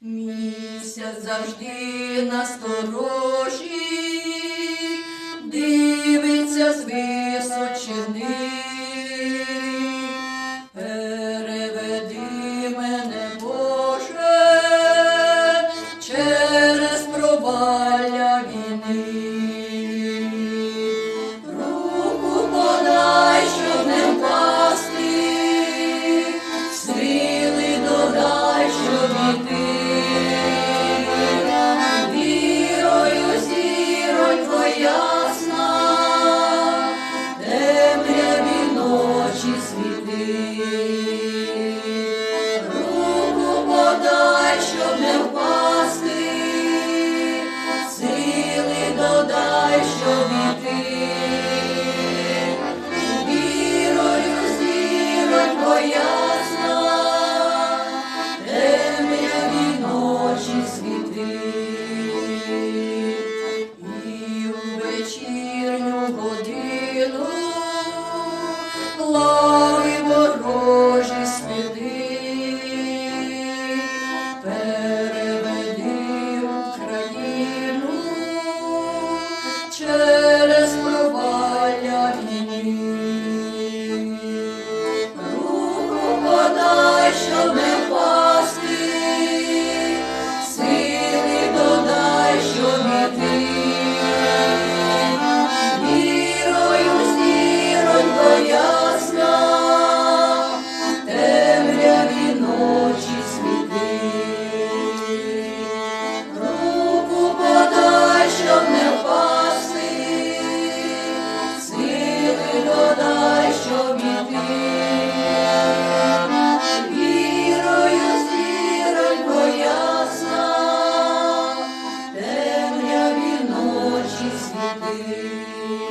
Місяць завжди насторожі, дивиться з височини. You. Amen.